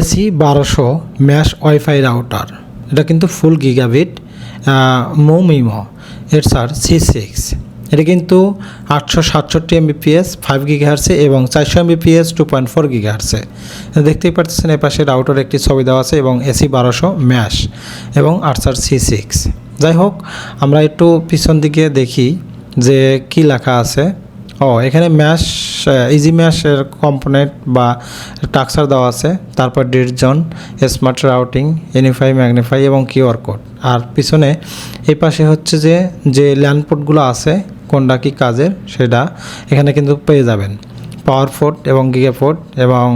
AC বারোশো mash wifi router এটা কিন্তু ফুল গিগাবিট মৌমিমো। এর স্যার সি সিক্স এটা কিন্তু আটশো সাতষট্টি এমবিপিএস ফাইভ গিগাহার্সে এবং চারশো এমবিপিএস টু পয়েন্ট ফোর গিগাহার্সে দেখতেই পাচ্ছেন এ পাশে রাউটার একটি ছবি দেওয়া আছে এবং এসি বারোশো ম্যাশ এবং আটসার সি সিক্স যাই হোক, আমরা একটু পিছন দিকে দেখি যে কি লেখা আছে। ও, এখানে ম্যাশ ইজি ম্যাশের কম্পোনেন্ট বা টাক্সার দেওয়া আছে। তারপর ডিরজন স্মার্ট রাউটিং ইউনিফাই ম্যাগনিফাই এবং কিউআর কোড আর পিছনে এই পাশে হচ্ছে যে যে ল্যান্ডপোর্টগুলো আছে, কোনটা কি কাজের সেটা এখানে কিন্তু পেয়ে যাবেন। পাওয়ার ফোর্ট এবং গিগাফোর্ট এবং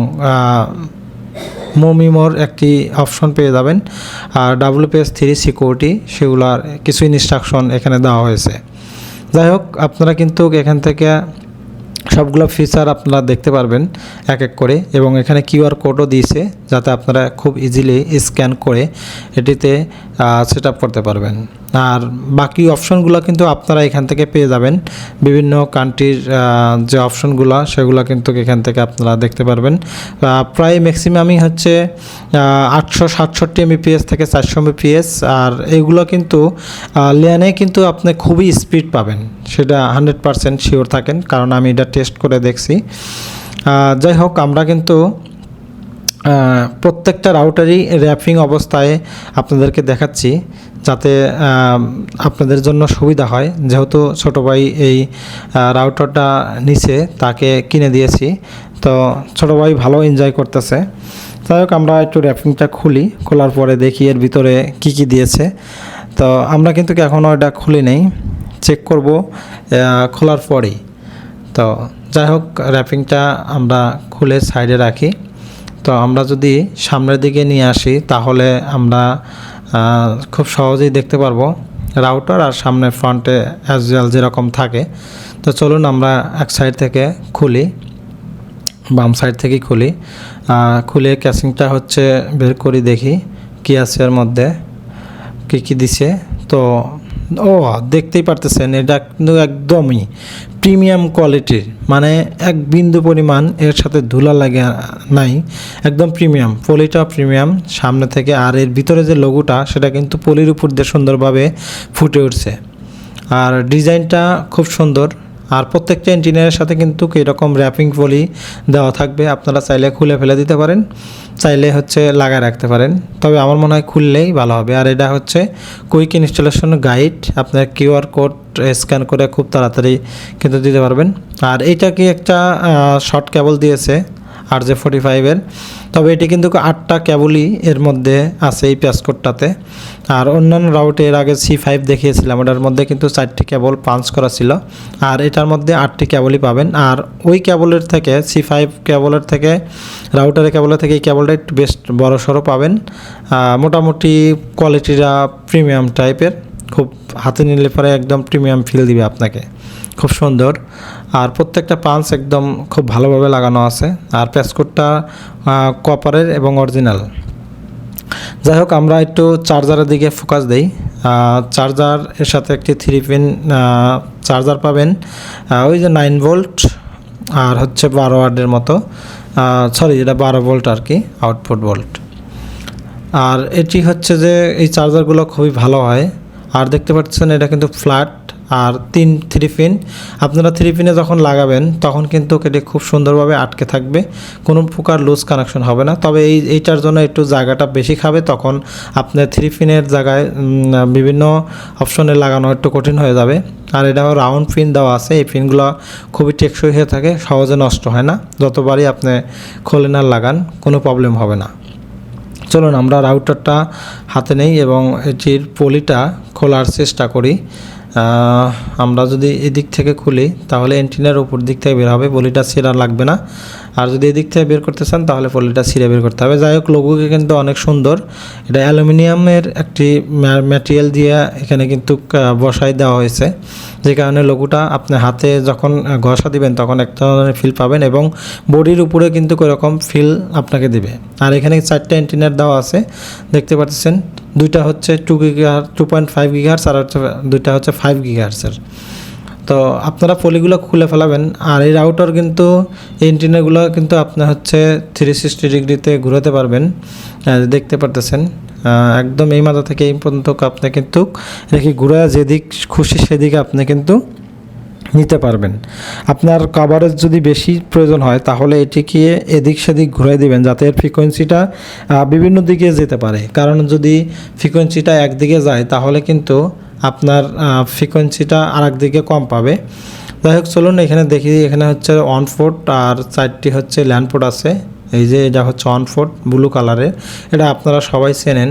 মোমিমোর একটি অপশন পেয়ে যাবেন। আর ডাব্লিউপিএস থ্রি সিকিউরিটি সেগুলোর কিছু ইনস্ট্রাকশন এখানে দেওয়া হয়েছে। যাই হোক আপনারা কিন্তু এখান থেকে সবগুলো ফিচার আপনারা দেখতে পারবেন এক এক করে এবং এখানে কিউআর কোডও দিয়েছে যাতে আপনারা খুব ইজিলি স্ক্যান করে এটিতে সেট করতে পারবেন। আর বাকি অপশনগুলো কিন্তু আপনারা এখান থেকে পেয়ে যাবেন। বিভিন্ন কান্ট্রির যে অপশনগুলো, সেগুলো কিন্তু এখান থেকে আপনারা দেখতে পারবেন। প্রায় ম্যাক্সিমামই হচ্ছে আটশো সাতষট্টি এমবিপিএস থেকে চারশো এমবিপিএস আর এগুলো কিন্তু লেনে কিন্তু আপনি খুবই স্পিড পাবেন। সেটা হান্ড্রেড পারসেন্ট শিওর থাকেন, কারণ আমি এটা টেস্ট করে দেখছি। যাই হোক, আমরা কিন্তু প্রত্যেকটা রাউটারই র্যাপিং অবস্থায় আপনাদেরকে দেখাচ্ছি যাতে আপনাদের জন্য সুবিধা হয়। যেহেতু ছোট ভাই এই রাউটারটা নিচে তাকে কিনে দিয়েছি। তো ছোট ভাই ভালো এনজয় করতেছে। যাই হোক, আমরা একটু র্যাপিংটা খুলি। খোলার পরে দেখি এর ভিতরে কি কি দিয়েছে। তো আমরা কিন্তু এখনও এটা খুলি নেই। চেক করব খোলার পরেই। তো যাই হোক র্যাপিংটা আমরা খুলে সাইডে রাখি। তো আমরা যদি সামনের দিকে নিয়ে আসি, তাহলে আমরা খুব সহজেই দেখতে পারব রাউটার আর সামনে ফ্রন্টে অ্যাজ ওয়েল যেরকম থাকে। তো চলুন আমরা এক সাইড থেকে খুলি, বাম সাইড থেকেই খুলি। খুলে ক্যাসিংটা হচ্ছে বের করি দেখি, কি আছে এর মধ্যে, কী কী দিছে। তো ও, দেখতেই পারতেছেন, এটা কিন্তু একদমই প্রিমিয়াম কোয়ালিটির মানে এক বিন্দু পরিমাণ এর সাথে ধুলা লাগে নাই, একদম প্রিমিয়াম পলিটা প্রিমিয়াম সামনে থেকে আর এর ভিতরে যে লোগোটা সেটা কিন্তু পলির উপর দিয়ে সুন্দরভাবে ফুটে উঠছে। আর ডিজাইনটা খুব সুন্দর আর প্রত্যেকটা ইঞ্জিনিয়ারের সাথে কিন্তু এরকম র্যাপিং পলি দেওয়া থাকবে আপনারা চাইলে খুলে ফেলে দিতে পারেন, চাইলে হচ্ছে লাগায় রাখতে পারেন। তবে আমার মনে হয় খুললেই ভালো হবে। আর এটা হচ্ছে কুইক ইনস্টলেশন গাইড আপনার কিউআর কোড স্ক্যান করে খুব তাড়াতাড়ি কিন্তু দিতে পারবেন। আর এইটা কি একটা শর্ট কেবল দিয়েছে? আর জে ফোর্টি ফাইভের তবে এটি কিন্তু আটটা কেবলই এর মধ্যে আছে এই প্যাসকোডটাতে আর অন্যান্য রাউটে এর আগে সি ফাইভ দেখিয়েছিলাম, ওটার মধ্যে কিন্তু চারটি কেবল পাঞ্চ করা ছিল। আর এটার মধ্যে আটটি কেবলই পাবেন। আর ওই কেবলের থেকে সি ফাইভ কেবলের থেকে রাউটারের কেবলের থেকে এই কেবলটা একটু বেশ বড় সড়ো পাবেন মোটামুটি কোয়ালিটিটা প্রিমিয়াম টাইপের খুব হাতে নিলে পরে একদম প্রিমিয়াম ফিল দিবে আপনাকে। খুব সুন্দর। আর প্রত্যেকটা পাঞ্চ একদম খুব ভালোভাবে লাগানো আছে। আর প্যাসকোডটা কপারের এবং অরিজিনাল যাই হোক, আমরা একটু চার্জারের দিকে ফোকাস দেই। চার্জার এর সাথে একটি থ্রি পিন চার্জার পাবেন। ওই যে নাইন ভোল্ট আর হচ্ছে বারো ওয়ার্ডের মতো। সরি এটা বারো ভোল্ট আর কি আউটপুট ভোল্ট আর এটি হচ্ছে যে এই চার্জারগুলো খুবই ভালো হয়। আর দেখতে পাচ্ছেন এটা কিন্তু ফ্ল্যাট আর তিন থ্রি পিন আপনারা থ্রি পিনে যখন লাগাবেন, তখন কিন্তু এটি খুব সুন্দরভাবে আটকে থাকবে। কোনো প্রকার লুজ কানেকশন হবে না। তবে এই, এইটার জন্য একটু জায়গাটা বেশি খাবে, তখন আপনার থ্রি পিনের জায়গায় বিভিন্ন অপশনে লাগানো একটু কঠিন হয়ে যাবে। আর এটা রাউন্ড পিন দেওয়া আছে। এই পিনগুলো খুবই টেকসই হয়ে থাকে, সহজে নষ্ট হয় না। যতবারই আপনি খোলেন আর লাগান, কোনো প্রবলেম হবে না। চলুন আমরা রাউটারটা হাতে নেই এবং এটির পলিটা খোলার চেষ্টা করি। আমরা যদি এদিক থেকে খুলি, তাহলে এন্টিনার উপর দিক থেকে বের হবে, পলিটা ছিঁড়া লাগবে না। আর যদি এদিক থেকে বের করতে চান, তাহলে পলিটা ছিঁড়ে বের করতে হবে। যাই হোক লোগোকে কিন্তু অনেক সুন্দর। এটা অ্যালুমিনিয়ামের একটি ম্যাটেরিয়াল দিয়ে এখানে কিন্তু বসাই দেওয়া হয়েছে। যে কারণে লোগোটা আপনি হাতে যখন ঘষা দিবেন, তখন এক ধরনের ফিল পাবেন এবং বডির উপরে কিন্তু এরকম ফিল আপনাকে দিবে। আর এখানে চারটে অ্যান্টিনার দেওয়া আছে। দেখতে পাচ্ছেন দুইটা হচ্ছে টু গিগার টু পয়েন্ট ফাইভ গিগার্স আর হচ্ছে দুইটা হচ্ছে ফাইভ গিগার্সের তো আপনারা পলিগুলো খুলে ফেলাবেন আর এই রাউটার কিন্তু এন্টিনাগুলো কিন্তু আপনার হচ্ছে থ্রি সিক্সটি ডিগ্রিতে ঘুরাতে পারবেন দেখতে পারতেছেন। একদম এই মাথা থেকে এই পর্যন্ত আপনি কিন্তু রেখে ঘুরে যেদিক খুশি সেদিকে আপনি কিন্তু নিতে পারবেন। আপনার কভারেজ যদি বেশি প্রয়োজন হয়, তাহলে এটিকে এদিক সেদিক ঘুরে দেবেন যাতে এর ফ্রিকোয়েন্সিটা বিভিন্ন দিকে যেতে পারে। কারণ যদি ফ্রিকোয়েন্সিটা একদিকে যায়, তাহলে কিন্তু আপনার ফ্রিকোয়েন্সিটা আর দিকে কম পাবে। যাই হোক, চলুন এখানে দেখি, এখানে হচ্ছে অন ফুট আর চারটি হচ্ছে ল্যান্ড আছে। এই যে এটা হচ্ছে অন ফোর্ট ব্লু কালারের এটা আপনারা সবাই চেনেন।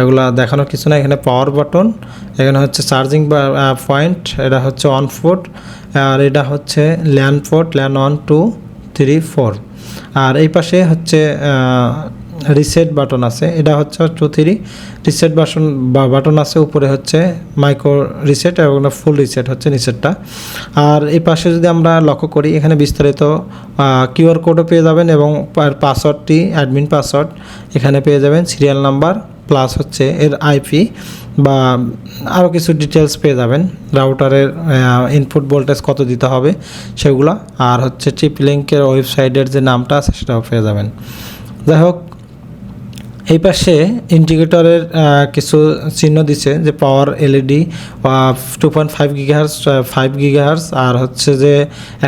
এগুলা দেখানোর কিছু না এখানে পাওয়ার বাটন এখানে হচ্ছে চার্জিং পয়েন্ট এটা হচ্ছে অন ফোর্ট আর এটা হচ্ছে LAN port LAN one two three four আর এই পাশে হচ্ছে রিসেট বাটন আছে। এটা হচ্ছে টু থ্রি রিসেট বাটন বা বাটন আছে, উপরে হচ্ছে মাইক্রো রিসেট এবং ফুল রিসেট হচ্ছে নিচেরটা আর এই পাশে যদি আমরা লক্ষ্য করি, এখানে বিস্তারিত কিউআর কোডও পেয়ে যাবেন এবং পাসওয়ার্ডটি অ্যাডমিন পাসওয়ার্ড এখানে পেয়ে যাবেন সিরিয়াল নাম্বার প্লাস হচ্ছে এর আইপি বা আরও কিছু ডিটেলস পেয়ে যাবেন। রাউটারের ইনপুট ভোল্টেজ কত দিতে হবে সেগুলো। আর হচ্ছে চিপ লিঙ্কের ওয়েবসাইটের যে নামটা আছে সেটাও পেয়ে যাবেন। যাই হোক এই পাশে ইন্ডিকেটরের কিছু চিহ্ন দিছে যে power LED two point five gigahertz five gigahertz আর হচ্ছে যে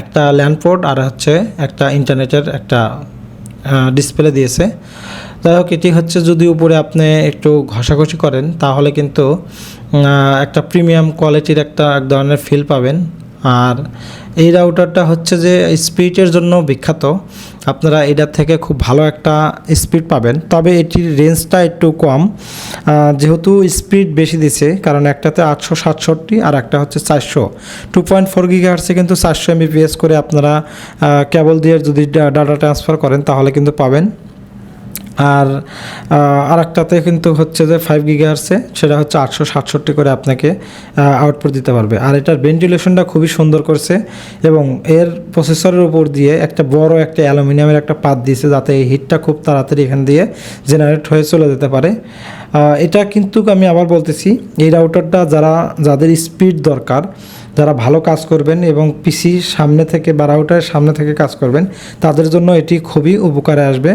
একটা ল্যান্ডপোর্ট আর হচ্ছে একটা ইন্টারনেটের একটা ডিসপ্লে দিয়েছে। যাই হোক, এটি হচ্ছে যদি উপরে আপনি একটু ঘষাঘষি করেন, তাহলে কিন্তু একটা প্রিমিয়াম কোয়ালিটির একটা এক ধরনের ফিল পাবেন। আর এই রাউটারটা হচ্ছে যে স্পিডের জন্য বিখ্যাত। আপনারা এটার থেকে খুব ভালো একটা স্পিড পাবেন। তবে এটির রেঞ্জটা একটু কম। যেহেতু স্পিড বেশি দিছে, কারণ একটাতে আটশো সাতষট্টি আর একটা হচ্ছে চারশো। টু পয়েন্ট ফোর গিগাহার্সে কিন্তু চারশো এমবিপিএস করে আপনারা কেবল দিয়ে যদি ডাটা ট্রান্সফার করেন, তাহলে কিন্তু পাবেন। আর আর একটাতে কিন্তু হচ্ছে যে ফাইভ গিগাহার্সে সেটা হচ্ছে আটশো সাতষট্টি করে আপনাকে আউটপুট দিতে পারবে। আর এটার ভেন্টিলেশনটা খুবই সুন্দর করছে এবং এর প্রসেসরের উপর দিয়ে একটা বড় একটা অ্যালুমিনিয়ামের একটা পাত দিয়েছে যাতে এই হিটটা খুব তাড়াতাড়ি এখান দিয়ে জেনারেট হয়ে চলে যেতে পারে। এটা কিন্তু আমি আবার বলতেছি, এই রাউটারটা যারা, যাদের স্পিড দরকার, যারা ভালো কাজ করবেন এবং পিসি সামনে থেকে বা রাউটারের সামনে থেকে কাজ করবেন, তাদের জন্য এটি খুবই উপকারে আসবে।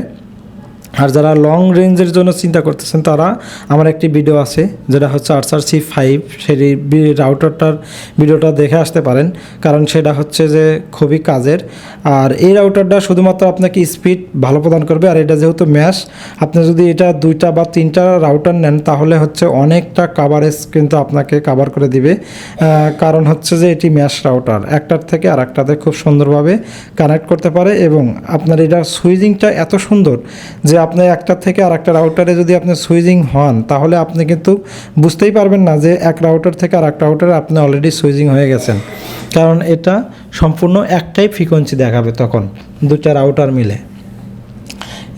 আর যারা লং রেঞ্জের জন্য চিন্তা করতেছেন, তারা আমার একটি ভিডিও আছে, যেটা হচ্ছে আরসার সি ফাইভ সেই রাউটারটার ভিডিওটা দেখে আসতে পারেন। কারণ সেটা হচ্ছে যে খুবই কাজের। আর এই রাউটারটা শুধুমাত্র আপনাকে স্পিড ভালো প্রদান করবে, আর এটা যেহেতু ম্যাশ আপনি যদি এটা দুইটা বা তিনটা রাউটার নেন, তাহলে হচ্ছে অনেকটা কাভারেজ কিন্তু আপনাকে কাভার করে দিবে। কারণ হচ্ছে যে এটি ম্যাশ রাউটার একটার থেকে আর একটাতে খুব সুন্দরভাবে কানেক্ট করতে পারে এবং আপনার এটা সুইজিংটা এত সুন্দর যে আপনি একটা থেকে আর একটা রাউটারে যদি আপনি সুইজিং হন, তাহলে আপনি কিন্তু বুঝতেই পারবেন না যে এক রাউটার থেকে আর একটা রাউটারে আপনি অলরেডি সুইজিং হয়ে গেছেন। কারণ এটা সম্পূর্ণ একটাই ফ্রিকোয়েন্সি দেখাবে তখন দুটা রাউটার মিলে।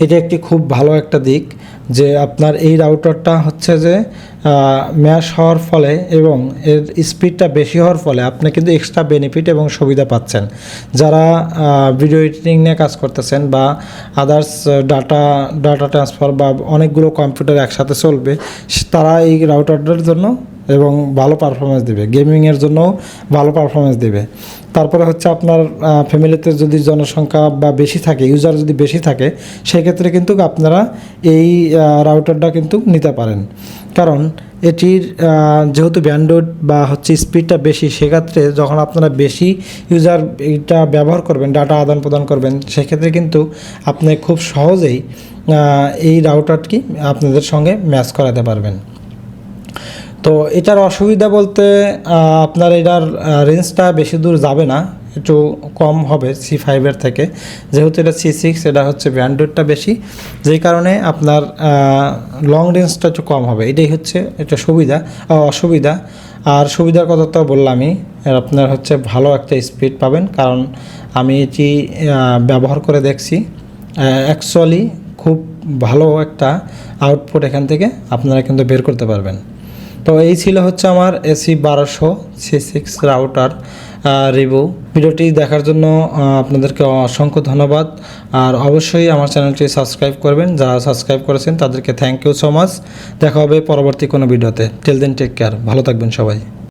এটা একটি খুব ভালো একটা দিক যে আপনার এই রাউটারটা হচ্ছে যে ম্যাশ হওয়ার ফলে এবং এর স্পিডটা বেশি হওয়ার ফলে আপনি কিন্তু এক্সট্রা বেনিফিট এবং সুবিধা পাচ্ছেন। যারা ভিডিও এডিটিং নিয়ে কাজ করতেছেন বা আদার্স ডাটা ডাটা ট্রান্সফার বা অনেকগুলো কম্পিউটার একসাথে চলবে, তারা এই রাউটারটার জন্য এবং ভালো পারফরমেন্স দেবে। গেমিংয়ের জন্য ভালো পারফরমেন্স দেবে। তারপরে হচ্ছে আপনার ফ্যামিলিতে যদি জনসংখ্যা বা বেশি থাকে ইউজার যদি বেশি থাকে, সেক্ষেত্রে কিন্তু আপনারা এই রাউটারটা কিন্তু নিতে পারেন। কারণ এটির যেহেতু ব্যান্ডউড বা হচ্ছে স্পিডটা বেশি, সেক্ষেত্রে যখন আপনারা বেশি ইউজার এটা ব্যবহার করবেন ডাটা আদান প্রদান করবেন, সেক্ষেত্রে কিন্তু আপনি খুব সহজেই এই রাউটারটি আপনাদের সঙ্গে ম্যাচ করাতে পারবেন। তো এটার অসুবিধা বলতে আপনার এটার রেঞ্জটা বেশি দূর যাবে না, একটু কম হবে সি ফাইভের থেকে। যেহেতু এটা সি সিক্স এটা হচ্ছে ব্যান্ডেডটা বেশি, যেই কারণে আপনার লং রেঞ্জটা একটু কম হবে। এটাই হচ্ছে একটা সুবিধা অসুবিধা। আর সুবিধার কথা তো বললামই আপনার হচ্ছে ভালো একটা স্পিড পাবেন, কারণ আমি এটি ব্যবহার করে দেখছি। অ্যাকচুয়ালি খুব ভালো একটা আউটপুট এখান থেকে আপনারা কিন্তু বের করতে পারবেন। তো এই ছিল হচ্ছে আমার এসি বারোশো সি সিক্স রাউটার রিভিউ ভিডিওটি দেখার জন্য আপনাদেরকে অসংখ্য ধন্যবাদ। আর অবশ্যই আমার চ্যানেলটি সাবস্ক্রাইব করবেন। যারা সাবস্ক্রাইব করেছেন, তাদেরকে থ্যাংক ইউ সো মাচ দেখা হবে পরবর্তী কোনো ভিডিওতে। টেল দেন টেক কেয়ার ভালো থাকবেন সবাই।